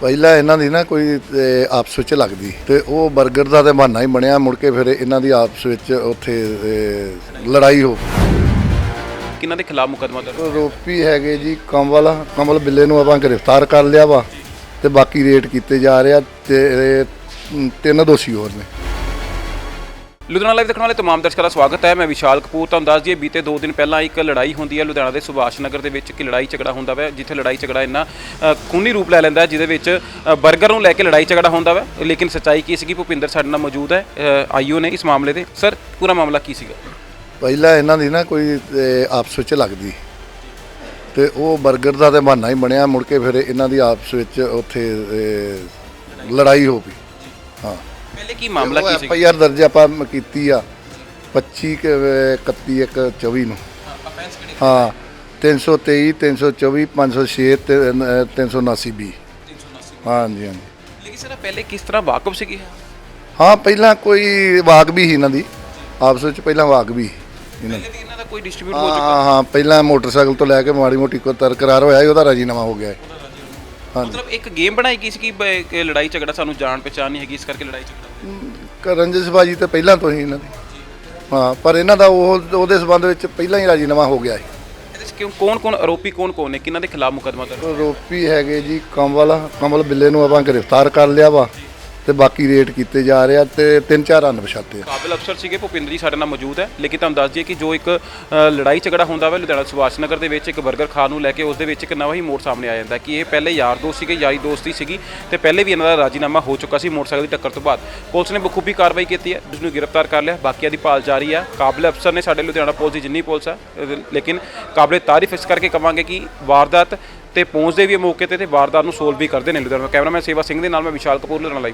ਪਹਿਲਾਂ ਇਹਨਾਂ ਦੀ ਨਾ ਕੋਈ ਆਪਸ ਵਿੱਚ ਲੱਗਦੀ। ਤੇ ਉਹ 버ਗਰ ਦਾ ਤੇ ਬਹਾਨਾ ਹੀ ਬਣਿਆ ਮੁੜ ਕੇ ਫਿਰ ਇਹਨਾਂ ਦੀ ਆਪਸ ਵਿੱਚ ਉੱਥੇ ਲੜਾਈ ਹੋ ਕਿਹਨਾਂ ਦੇ ਖਿਲਾਫ ਮੁਕੱਦਮਾ ਦਰਜ? ਰੋਪੀ ਹੈਗੇ ਜੀ ਕਮਲ ਕਮਲ ਬਿੱਲੇ ਨੂੰ ਆਪਾਂ ਗ੍ਰਿਫਤਾਰ ਕਰ ਲਿਆ ਵਾ ਤੇ ਬਾਕੀ ਰੇਟ ਕੀਤੇ ਜਾ ਰਿਹਾ ਤੇ ਤਿੰਨ ਦੋਸ਼ੀ ਹੋਰ ਨੇ। ਲੁਧਿਆਣਾ ਲਾਈਵ ਦੇਖਣ ਵਾਲੇ ਤਮਾਮ ਦਰਸ਼ਕਾਂ ਦਾ ਸਵਾਗਤ ਹੈ। ਮੈਂ ਵਿਸ਼ਾਲ ਕਪੂਰ ਤੁਹਾਨੂੰ ਦੱਸ ਦਈਏ ਬੀਤੇ 2 ਦਿਨ ਪਹਿਲਾਂ ਇੱਕ ਲੜਾਈ ਹੁੰਦੀ ਹੈ ਲੁਧਿਆਣਾ ਦੇ ਸੁਭਾਸ਼ ਨਗਰ ਦੇ ਵਿੱਚ ਇੱਕ ਲੜਾਈ ਝਗੜਾ ਹੁੰਦਾ ਵਾ ਜਿੱਥੇ ਲੜਾਈ ਝਗੜਾ ਇੰਨਾ ਖੂਨੀ ਰੂਪ ਲੈ ਲੈਂਦਾ ਹੈ ਜਿਹਦੇ ਵਿੱਚ ਅ, 버ਗਰ ਨੂੰ ਲੈ ਕੇ ਲੜਾਈ ਝਗੜਾ ਹੁੰਦਾ ਵਾ। ਲੇਕਿਨ ਸੱਚਾਈ ਕੀ ਸੀਗੀ? ਭੁਪਿੰਦਰ ਸਾਡੇ ਨਾਲ ਮੌਜੂਦ ਹੈ। ਆਈਓ ਨੇ ਇਸ ਮਾਮਲੇ ਦੇ। ਸਰ ਪੂਰਾ ਮਾਮਲਾ ਕੀ ਸੀਗਾ? ਪਹਿਲਾਂ ਇਹਨਾਂ ਦੀ ਨਾ ਕੋਈ ਆਪਸ ਵਿੱਚ ਲੱਗਦੀ। ਤੇ ਉਹ 버ਗਰ ਦਾ ਤੇ ਬਹਾਨਾ ਹੀ ਬਣਿਆ ਮੁੜ ਕੇ ਫਿਰ ਇਹਨਾਂ ਦੀ ਆਪਸ ਵਿੱਚ ਉੱਥੇ ਲੜਾਈ ਹੋ ਗਈ ਹਾਂ। ਪਹਿਲੇ ਕੀ ਮਾਮਲਾ ਕੀ ਐਫ ਸੀਗਾ? ਆਈ ਆਰ ਦਰਜ ਆਪਾਂ ਕੀਤੀ ਆ 25 ਕੁ, ਅਹ, 31 ਇੱਕ 24 ਨੂੰ। ਹਾਂ 323 324 506 ਤੇ, ਅਹ, 379 ਬੀ। ਹਾਂਜੀ ਹਾਂਜੀ। ਲੇਕਿਨ ਸਰ ਪਹਿਲੇ ਕਿਸ ਤਰ੍ਹਾਂ ਵਾਕਫ ਸੀਗੇ ਹਾਂ ਪਹਿਲਾਂ ਕੋਈ ਵਾਕ ਵੀ ਸੀ ਇਹਨਾਂ ਦੀ। ਆਪਸ ਵਿੱਚ ਪਹਿਲਾਂ ਵਾਕ ਵੀ ਸੀ ਇਹਨਾਂ ਦੀ। ਪਹਿਲੇ ਵੀ ਇਹਨਾਂ ਦਾ ਕੋਈ ਡਿਸਟ੍ਰੀਬਿਊਟ ਹੋ ਚੁੱਕਾ? ਹਾਂ ਹਾਂ ਪਹਿਲਾਂ ਮੋਟਰਸਾਈਕਲ ਤੋਂ ਲੈ ਕੇ ਮਾੜੀ ਮੋਟੀ ਕੋ ਤਰਕਰਾਰ ਹੋਇਆ ਸੀ, ਉਹਦਾ ਰਾਜੀਨਾਮਾ ਹੋ ਗਿਆ ਹੈ। ਮਤਲਬ ਇੱਕ ਗੇਮ ਬਣਾਈ ਗਈ ਸੀ ਕਿ ਬ- ਕਿ ਲੜਾਈ ਝਗੜਾ ਸਾਨੂੰ ਜਾਣ ਪਛਾਣ ਨਹੀਂ ਹੈਗੀ ਇਸ ਕਰਕੇ ਲੜਾਈ ਝਗੜਾ? ਰੰਜਿਸ਼ ਬਾਜੀ ਤਾਂ ਪਹਿਲਾਂ ਤੋਂ ਹੀ ਇਹਨਾਂ ਦੀ। ਹਾਂ ਪਰ ਇਹਨਾਂ ਦਾ ਉਹ ਉਹਦੇ ਸਬੰਧ ਵਿੱਚ ਪਹਿਲਾਂ ਹੀ ਰਾਜੀਨਾਮਾ ਹੋ ਗਿਆ ਹੈ। ਇਹਦੇ 'ਚ ਕਿਉਂ ਕੌਣ ਕੌਣ ਆਰੋਪੀ ਕੌਣ ਕੌਣ ਨੇ? ਕਿਹਨਾਂ ਦੇ ਖਿਲਾਫ ਮੁਕੱਦਮਾ ਦਰਜ? ਰੋਪੀ ਹੈਗੇ ਜੀ ਕਮਲ ਕਮਲ ਬਿੱਲੇ ਨੂੰ ਆਪਾਂ ਗ੍ਰਿਫਤਾਰ ਕਰ ਲਿਆ ਵਾ। ਤੇ ਬਾਕੀ ਰੇਟ ਕੀਤੇ ਜਾ ਰਿਹਾ ਤੇ ਤਿੰਨ ਚਾਰ ਅਣਪਛਾਤੇ ਆ। ਕਾਬਿਲ ਅਫਸਰ ਸੀਗੇ ਭੁਪਿੰਦਰ ਜੀ ਸਾਡੇ ਨਾਲ ਮੌਜੂਦ ਹੈ। ਲੇਕਿਨ ਤੁਹਾਨੂੰ ਦੱਸ ਦਈਏ ਕਿ ਜੋ ਇੱਕ ਅ, ਲੜਾਈ ਝਗੜਾ ਹੁੰਦਾ ਵਾ ਲੁਧਿਆਣਾ ਸੁਭਾਸ਼ ਨਗਰ ਦੇ ਵਿੱਚ ਇੱਕ 버ਗਰ ਖਾਣ ਨੂੰ ਲੈ ਕੇ ਉਸ ਦੇ ਵਿੱਚ ਇੱਕ ਨਵਾਂ ਹੀ ਮੋੜ ਸਾਹਮਣੇ ਆ ਜਾਂਦਾ ਕਿ ਇਹ ਪਹਿਲੇ ਯਾਰ ਦੋਸਤ ਸੀਗੇ ਯਾਰੀ ਦੋਸਤੀ ਸੀਗੀ ਤੇ ਪਹਿਲੇ ਵੀ ਇਹਨਾਂ ਦਾ ਰਾਜੀਨਾਮਾ ਹੋ ਚੁੱਕਾ ਸੀ ਮੋਟਰਸਾਈਕਲ ਦੀ ਟੱਕਰ ਤੋਂ ਬਾਅਦ। ਪੁਲਿਸ ਨੇ ਬਖੂਬੀ ਕਾਰਵਾਈ ਕੀਤੀ ਹੈ ਜਿਸ ਨੂੰ ਗ੍ਰਿਫਤਾਰ ਕਰ ਲਿਆ। ਬਾਕੀਆਂ ਦੀ ਭਾਲ ਜਾਰੀ ਹੈ ਕਾਬਿਲ ਅਫਸਰ ਨੇ ਸਾਡੇ ਲੁਧਿਆਣਾ ਪੁਲਿਸ ਦੀ ਜਿੰਨੀ ਪੁਲਿਸ ਆ ਇਹਦੇ- ਲੇਕਿਨ ਕਾਬਲੇ ਤਾਰੀਫ ਇਸ ਕਰਕੇ ਕਵਾਂਗੇ ਕਿ ਵਾਰਦਾਤ ਤੇ ਪਹੁੰਚਦੇ ਵੀ ਇਹ ਮੌਕੇ ਤੇ ਤੇ ਵਾਰਦਾਤ ਨੂੰ ਸੋਲਵ ਵੀ ਕਰਦੇ ਨੇ ਲੁਧਿਆਣਾ। ਕੈਮਰਾਮੈਨ ਸੇਵਾ ਸਿੰਘ ਦੇ ਨਾਲ ਮੈਂ ਵਿਸ਼ਾਲ ਕਪੂਰ ਲੁਧਿਆਣਾ ਲਾਈਵ